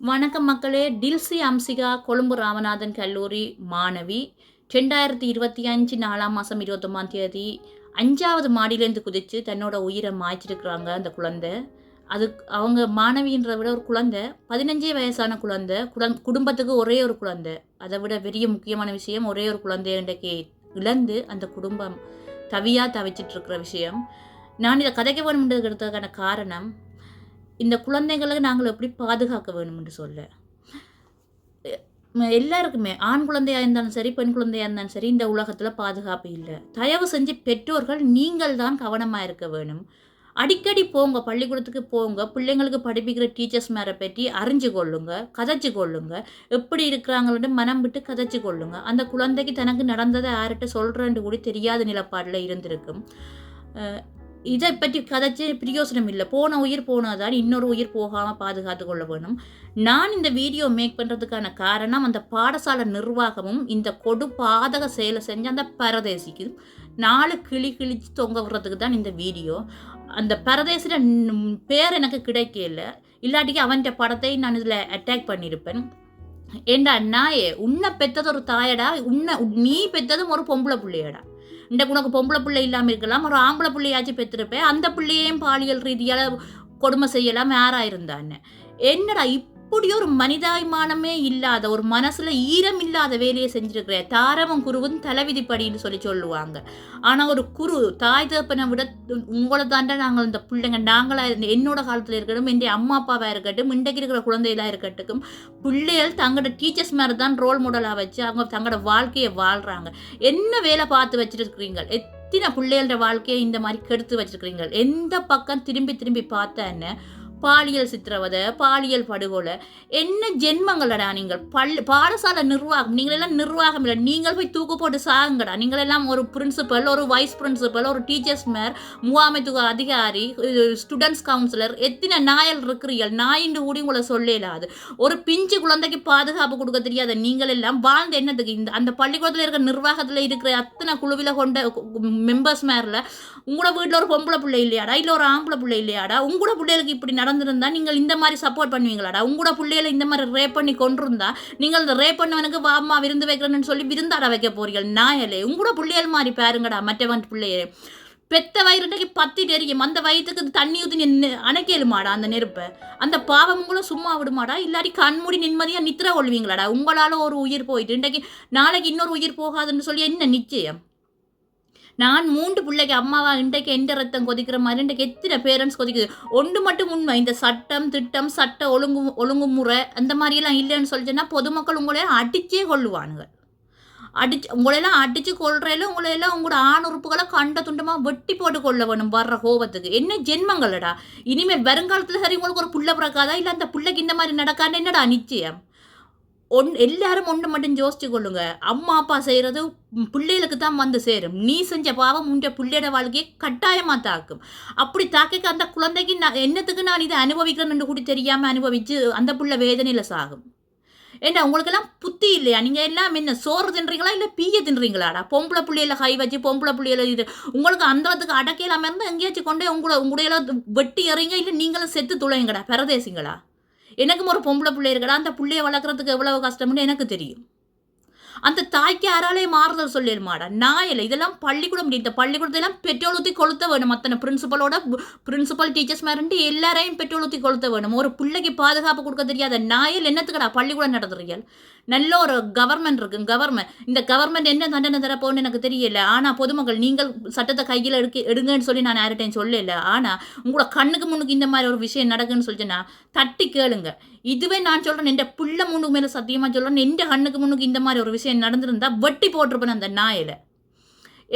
வணக்கம் மக்களே டில்சி அம்சிகா கொழும்பு ராமநாதன் கல்லூரி மாணவி. ரெண்டாயிரத்தி இருபத்தி அஞ்சு நாலாம் மாதம் இருபத்தொம்பாம் தேதி அஞ்சாவது மாடியிலேருந்து குதித்து தன்னோட உயிரை மாய்ச்சிருக்கிறாங்க அந்த குழந்தை. அது அவங்க மாணவின்றதை விட ஒரு குழந்தை பதினஞ்சே வயசான குழந்தை குழந் குடும்பத்துக்கு ஒரே ஒரு குழந்தை. அதை விட பெரிய முக்கியமான விஷயம் ஒரே ஒரு குழந்தை இன்றைக்கு இழந்து அந்த குடும்பம் தவியாக தவிச்சிட்ருக்கிற விஷயம். நான் இதை கதைக்க வேணுன்றதுக்கான காரணம் இந்த குழந்தைகளை நாங்கள் எப்படி பாதுகாக்க வேணும்னு சொல்ல. எல்லாருக்குமே ஆண் குழந்தையா இருந்தாலும் சரி பெண் குழந்தையா இருந்தாலும் சரி இந்த உலகத்தில் பாதுகாப்பு இல்லை. தயவு செஞ்சு பெற்றோர்கள் நீங்கள் தான் கவனமாக இருக்க வேணும். அடிக்கடி போங்க பள்ளிக்கூடத்துக்கு போங்க பிள்ளைங்களுக்கு படிப்பிக்கிற டீச்சர்ஸ் மேரை பற்றி அறிஞ்சு கொள்ளுங்க கதைச்சு கொள்ளுங்க. எப்படி இருக்கிறாங்கன்னு மனம் விட்டு கதைச்சு கொள்ளுங்க. அந்த குழந்தைக்கு தனக்கு நடந்ததை யார்கிட்ட சொல்கிறேன்னு கூட தெரியாத நிலப்பாடில் இருந்திருக்கும். இதை பற்றி கதைச்சு பிரயோசனம் இல்லை போன உயிர் போனாதான் இன்னொரு உயிர் போகாமல் பாதுகாத்து கொள்ள வேணும். நான் இந்த வீடியோ மேக் பண்ணுறதுக்கான காரணம் அந்த பாடசாலை நிர்வாகமும் இந்த கொடு பாதக செயலை செஞ்ச அந்த பரதேசிக்கு நாலு கிளி கிழிச்சு தொங்க விடுறதுக்கு தான் இந்த வீடியோ. அந்த பரதேசில பேர் எனக்கு கிடைக்கல. இல்லாட்டிக்கு அவன்கிட்ட படத்தை நான் இதில் அட்டாக் பண்ணியிருப்பேன். ஏண்டா நாயே உன்னை பெற்றது ஒரு தாயடா உன்னை நீ பெத்ததும் ஒரு பொம்பளை பிள்ளையடா. இந்த உனக்கு பொம்பளை பிள்ளை இல்லாமல் இருக்கலாம். ஒரு ஆம்பளை பிள்ளையாச்சும் பெற்றிருப்பேன். அந்த பிள்ளையையும் பாலியல் ரீதியால் கொடுமை செய்யலாம் யாரா இருந்தான்னு. என்னடா கூடிய ஒரு மனிதாபிமானமே இல்லாத ஒரு மனசுல ஈரம் இல்லாத வேலையை செஞ்சிருக்கிற தாரமும் குருவும் தலைவிதிப்படின்னு சொல்லி சொல்லுவாங்க. ஆனா ஒரு குரு தாய் தகப்பனை விட உங்களை தாண்டா நாங்கள் இந்த பிள்ளைங்க நாங்களா என்னோட காலத்துல இருக்கட்டும் என் அம்மா அப்பாவா இருக்கட்டும் இன்றைக்கு இருக்கிற குழந்தைகளா இருக்கட்டும் பிள்ளைகள் தங்களோட டீச்சர்ஸ் மாதிரி தான் ரோல் மாடலா வச்சு அவங்க தங்களோட வாழ்க்கையை வாழ்றாங்க. என்ன வேலை பார்த்து வச்சிருக்கிறீங்க எத்தனை பிள்ளைகளோட வாழ்க்கையை இந்த மாதிரி கெடுத்து வச்சிருக்கிறீங்க எந்த பக்கம் திரும்பி திரும்பி பார்த்தேன்னு பாலியல் சித்திரவதை பாலியல் படுகொலை என்ன ஜென்மங்களடா நீங்கள்? பல் பாடசாலை நிர்வாகம் நீங்களெல்லாம் நிர்வாகம் இல்லை. நீங்கள் போய் தூக்கு போட்டு சாகுங்கடா. நீங்கள் எல்லாம் ஒரு பிரின்சிபல் ஒரு வைஸ் பிரின்சிபல் ஒரு டீச்சர்ஸ் மேர் முகாமைத்துவ அதிகாரி ஸ்டூடெண்ட்ஸ் கவுன்சிலர் எத்தனை நாயல் இருக்கிறீர்கள்? நாயின்னு கூடி உங்களை சொல்லலாது ஒரு பிஞ்சு குழந்தைக்கு பாதுகாப்பு கொடுக்க தெரியாத நீங்கள் எல்லாம் வாழ்ந்த என்னதுக்கு இந்த அந்த பள்ளிக்கூடத்தில் இருக்கிற நிர்வாகத்தில் இருக்கிற அத்தனை குழுவில் கொண்ட மெம்பர்ஸ் மேரில் உங்களோட வீட்டில் ஒரு பொம்பளை பிள்ளை இல்லையாடா? இல்லை ஒரு ஆம்பளை பிள்ளை இல்லையாடா? உங்களோட பிள்ளைகளுக்கு இப்படி நடந்திருந்தா நீங்கள் இந்த மாதிரி சப்போர்ட் பண்ணுவீங்களாடா? உங்களோட பிள்ளைகளை இந்த மாதிரி ரேப் பண்ணி கொண்டிருந்தா நீங்கள் இந்த ரேப் பண்ணவனுக்கு வாமா விருந்து வைக்கிறேன்னு சொல்லி விருந்தாட வைக்க போறீர்கள். நாயலே உங்களோட பிள்ளைகள் மாதிரி பாருங்கடா மற்றவன் பிள்ளையே. பெத்த வயிறுக்கு பத்தி தெரியும். அந்த வயிற்றுக்கு தண்ணி ஊற்றி நின்று அணைக்கலுமாடா அந்த நெருப்பை? அந்த பாவம் சும்மா விடுமாடா? இல்லாட்டி கண்மூடி நிம்மதியாக நித்திர கொள்வீங்களாடா? உங்களால் ஒரு உயிர் போயிட்டு இன்றைக்கு நாளைக்கு இன்னொரு உயிர் போகாதுன்னு சொல்லி என்ன நிச்சயம்? நான் மூன்று பிள்ளைக்கு அம்மாவா இன்றைக்கு எந்த ரத்தம் கொதிக்கிற மாதிரி இன்றைக்கு எத்தனை பேரண்ட்ஸ் கொதிக்குது? ஒன்று மட்டும் உண்மை. இந்த சட்டம் திட்டம் சட்ட ஒழுங்கு ஒழுங்குமுறை அந்த மாதிரியெல்லாம் இல்லைன்னு சொல்லிச்சுன்னா பொதுமக்கள் உங்களை அடிச்சே கொள்ளுவானுங்க. அடிச்சு உங்களையெல்லாம் அடித்து கொள்றையில உங்களையெல்லாம் உங்களோட ஆண் உறுப்புகளை கண்ட துண்டமாக வெட்டி போட்டு கொள்ள வேணும் வர்ற கோபத்துக்கு. என்ன ஜென்மங்களடா? இனிமேல் வருங்காலத்தில் சரி உங்களுக்கு ஒரு புள்ள பிறக்காதா? இல்லை அந்த பிள்ளைக்கு இந்த மாதிரி நடக்கான்னு என்னடா நிச்சயம்? ஒன் எல்லாரும் ஒன்று மட்டும் யோசிச்சு கொள்ளுங்க. அம்மா அப்பா செய்கிறது பிள்ளைகளுக்கு தான் வந்து சேரும். நீ செஞ்ச பாவம் உன்ற பிள்ளையோட வாழ்க்கையை கட்டாயமாக தாக்கும். அப்படி தாக்க அந்த குழந்தைக்கு நான் என்னத்துக்கு நான் இதை அனுபவிக்கிறேன்னு கூட தெரியாமல் அனுபவிச்சு அந்த புள்ள வேதனையில் சாகும். ஏண்டா உங்களுக்கெல்லாம் புத்தி இல்லையா? நீங்கள் எல்லாம் என்ன சோறு தின்றீங்களா இல்லை பீய தின்றீங்களாடா? பொம்பளை புள்ளியில் கை வச்சு பொம்பளை புள்ளியில் இது உங்களுக்கு அந்தளத்துக்கு அடக்கையிலாமல் இருந்தால் எங்கேயாச்சும் கொண்டு உங்களை உங்களையெல்லாம் வெட்டி எறிங்க இல்லை நீங்களும் செத்து துளையுங்கடா பரதேசிங்களா? எனக்கும் ஒரு பொம்பளை பிள்ளை இருக்கடா அந்த பிள்ளைய வளர்க்குறதுக்கு எவ்வளவு கஷ்டம்னு எனக்கு தெரியும். அந்த தாய்க்கு யாராலே மாறுதல் சொல்லிடுமாடா நான் இல்லை. இதெல்லாம் பள்ளிக்கூடம் இந்த பள்ளிக்கூடத்தெல்லாம் பெட்ரோல் ஊற்றி கொளுத்த வேணும். அத்தனை பிரின்சிபலோட பிரின்சிபல் டீச்சர்ஸ் மாதிரி எல்லாரையும் பெட்ரோல் ஊற்றி கொளுத்த வேணும். ஒரு பிள்ளைக்கு பாதுகாப்பு கொடுக்க தெரியாத நாயில் என்னத்துக்கடா பள்ளிக்கூடம் நடத்துறீர்கள்? நல்ல ஒரு கவர்மெண்ட் இருக்கு கவர்மெண்ட் இந்த கவர்மெண்ட் என்ன தண்டனை தரப்போன்னு எனக்கு தெரியல. ஆனால் பொதுமக்கள் நீங்கள் சட்டத்தை கையில் எடுக்க எடுங்கன்னு சொல்லி நான் யார்கிட்டையும் சொல்லல. ஆனால் உங்களோட கண்ணுக்கு முன்னுக்கு இந்த மாதிரி ஒரு விஷயம் நடக்குன்னு சொல்லிச்சுன்னா தட்டி கேளுங்க. இதுவே நான் சொல்கிறேன் என் பிள்ளை முன்னுக்கு மேலே சத்தியமாக சொல்கிறேன் என் கண்ணுக்கு முன்னுக்கு இந்த மாதிரி ஒரு விஷயம் நடந்திருந்தா வெட்டி போட்டிருப்பேன் அந்த நாயில்.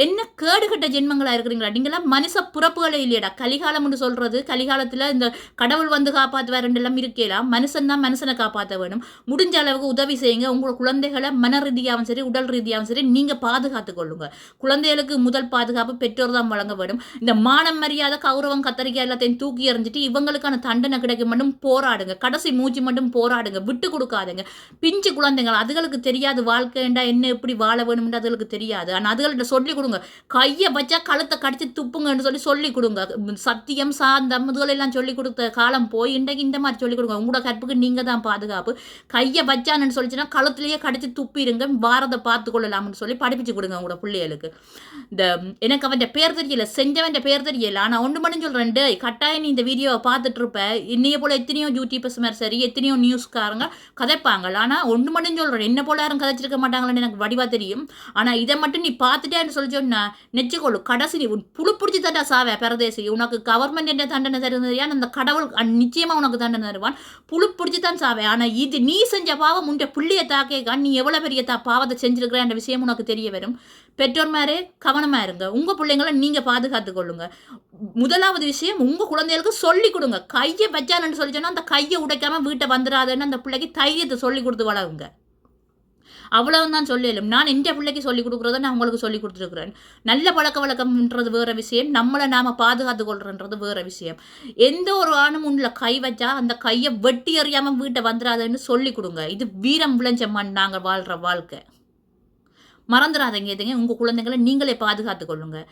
என்ன கேடுகட்ட ஜென்மங்களா இருக்கிறீங்களா? நீங்களாம் மனுஷ புறப்புகளே இல்லையடா. கலிகாலம்னு சொல்றது கலிகாலத்தில் இந்த கடவுள் வந்து காப்பாற்றுவாருன்னு ரெண்டெல்லாம் இருக்கலாம் மனுஷன் தான் மனுஷனை காப்பாற்ற வேணும். முடிஞ்ச அளவுக்கு உதவி செய்யுங்க. உங்கள் குழந்தைகளை மன ரீதியாகவும் சரி உடல் ரீதியாகவும் சரி நீங்கள் பாதுகாத்து கொள்ளுங்க. குழந்தைகளுக்கு முதல் பாதுகாப்பு பெற்றோர் தான் வழங்க வேண்டும் இந்த மானம் மரியாதை கௌரவம் கத்தரிக்காய் எல்லாத்தையும் தூக்கி எறிஞ்சிட்டு இவங்களுக்கான தண்டனை கிடைக்க மட்டும் போராடுங்க. கடைசி மூச்சு மட்டும் போராடுங்க. விட்டு கொடுக்காதுங்க. பிஞ்சு குழந்தைகள் அதுகளுக்கு தெரியாது வாழ்க்கைண்டா என்ன எப்படி வாழ வேணும்னு அதுகளுக்கு தெரியாது. ஆனால் அதுகள்கிட்ட சொல்லி கொடுங்க கொடுங்க. கையை வச்சா கழுத்தை கடிச்சு துப்புங்கன்னு சொல்லி சொல்லி கொடுங்க. சத்தியம் சாந்தம் இதுகளெல்லாம் சொல்லி கொடுத்த காலம் போய் இன்றைக்கு இந்த மாதிரி சொல்லி கொடுங்க. உங்களோட கற்புக்கு நீங்கள் தான் பாதுகாப்பு. கையை வச்சான்னு சொல்லிச்சுன்னா கழுத்துலேயே கடிச்சு துப்பிருங்க. வாரத்தை பார்த்து கொள்ளலாம்னு சொல்லி படிப்பிச்சு கொடுங்க உங்களோட பிள்ளைகளுக்கு. இந்த எனக்கு அவன் பேர் தெரியல. செஞ்சவன் பேர் தெரியல. ஆனால் ஒன்று மட்டும் சொல்கிறேன் கட்டாயம் நீ இந்த வீடியோவை பார்த்துட்டு இருப்ப. இன்னைய போல் எத்தனையோ யூடியூபர்ஸ் மாதிரி சரி எத்தனையோ நியூஸ்காரங்க கதைப்பாங்க. ஆனால் ஒன்று மட்டும் சொல்கிறேன் என்ன போல யாரும் கதைச்சிருக்க மாட்டாங்களான்னு எனக்கு வடிவாக தெரியும். ஆனால் இதை மட்டும் நீ பார்த்துட்டேன்னு சொல்லி சொன்னா நெச்சுக்கொள்ளு கடைசி நீ உன் புழு பிடிச்சி தண்டா சாவே பரதேசி. உனக்கு கவர்மெண்ட் என்ன தண்டனை தருந்தது அந்த கடவுள் அஹ், நிச்சயமா உனக்கு தண்டனை தருவான். புழு பிடிச்சி தான் சாவே. ஆனால் இது நீ செஞ்ச பாவம் உன்ட புள்ளிய தாக்கேக்கா நீ எவ்வளோ பெரிய தா பாவத்தை செஞ்சிருக்கிற என்ற விஷயம் உனக்கு தெரிய வரும். பெற்றோர் மாதிரி கவனமாக இருங்க. உங்கள் பிள்ளைங்களை நீங்கள் பாதுகாத்து கொள்ளுங்க. முதலாவது விஷயம் உங்கள் குழந்தைகளுக்கு சொல்லி கொடுங்க. கையை வச்சானு சொல்லி சொன்னா அந்த கையை உடைக்காம வீட்டை வந்துடாதுன்னு அந்த பிள்ளைக்கு தைரியத்தை சொல்லி கொடுத்து வளருங்க. அவ்வளவுதான் சொல்லலும் நான் எந்த பிள்ளைக்கு சொல்லிக் கொடுக்குறத நான் உங்களுக்கு சொல்லி கொடுத்துருக்குறேன். நல்ல பழக்க வழக்கம்ன்றது வேற விஷயம். நம்மளை நாம பாதுகாத்து கொள்றன்றது வேற விஷயம். எந்த ஒரு ஆணும் உள்ள கை வச்சா அந்த கையை வெட்டி எறியாம வீட்டை வந்துடாதுன்னு சொல்லி கொடுங்க. இது வீரம் விளைஞ்ச மண் நாங்கள் வாழ்ற வாழ்க்கை. மறந்துடாதீங்க எதுங்க உங்கள் குழந்தைகளை நீங்களே பாதுகாத்து கொள்ளுங்க.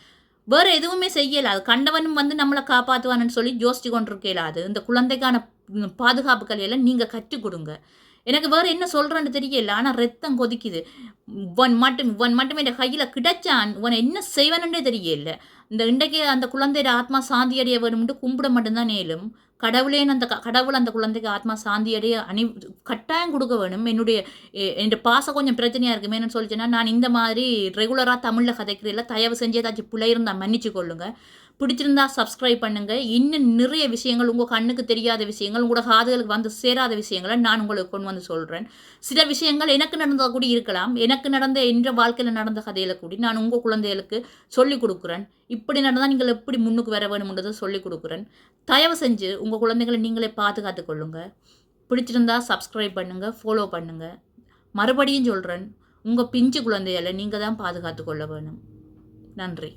வேறு எதுவுமே செய்யல. அது கண்டவனும் வந்து நம்மளை காப்பாற்றுவான்னு சொல்லி யோசிச்சு கொண்டிருக்கலாது இந்த குழந்தைக்கான பாதுகாப்பு பாதுகாப்புகள் எல்லாம் நீங்கள் கற்றுக் கொடுங்க. எனக்கு வேறு என்ன சொல்கிறேன்னு தெரியல. ஆனால் ரத்தம் கொதிக்குது. ஒன் மட்டும் ஒன் மட்டுமே இந்த கையில் கிடைச்சான். உன்னை என்ன செய்வனே தெரியல. இந்த இன்றைக்கு அந்த குழந்தையோட ஆத்மா சாந்தி அடைய வேணும்ட்டு கும்பிட மட்டும்தான் நேலும். கடவுளே அந்த க- கடவுள் அந்த குழந்தைக்கு ஆத்மா சாந்தி அடைய அணி கட்டாயம் கொடுக்க வேணும் என்னுடைய என்னோட பாசம் கொஞ்சம் பிரச்சனையாக இருக்குமேனு சொல்லிச்சேன்னா நான் இந்த மாதிரி ரெகுலராக தமிழில் கதைக்கிறதில்ல தயவு செஞ்சு ஏதாச்சும் பிள்ளை இருந்தால் மன்னிச்சு கொள்ளுங்கள் பிடிச்சிருந்தா சப்ஸ்கிரைப் பண்ணுங்க. இன்னும் நிறைய விஷயங்கள் உங்கள் கண்ணுக்கு தெரியாத விஷயங்கள் உங்களோட காதுகளுக்கு வந்து சேராத விஷயங்களை நான் உங்களுக்கு கொண்டு வந்து சொல்கிறேன் சில விஷயங்கள் எனக்கு நடந்ததாக கூட இருக்கலாம். எனக்கு நடந்த என்ற வாழ்க்கையில் நடந்த கதையில கூடி நான் உங்கள் குழந்தைகளுக்கு சொல்லி கொடுக்குறேன். இப்படி நடந்தால் நீங்கள் எப்படி முன்னுக்கு வர வேணும்ன்றதை சொல்லி கொடுக்குறேன். தயவு செஞ்சு உங்கள் குழந்தைகளை நீங்களே பாதுகாத்து கொள்ளுங்க. பிடிச்சிருந்தா சப்ஸ்கிரைப் பண்ணுங்கள் ஃபாலோ பண்ணுங்கள் மறுபடியும் சொல்கிறேன் உங்கள் பிஞ்சு குழந்தைகளை நீங்கள் தான் பாதுகாத்து கொள்ள வேணும் நன்றி.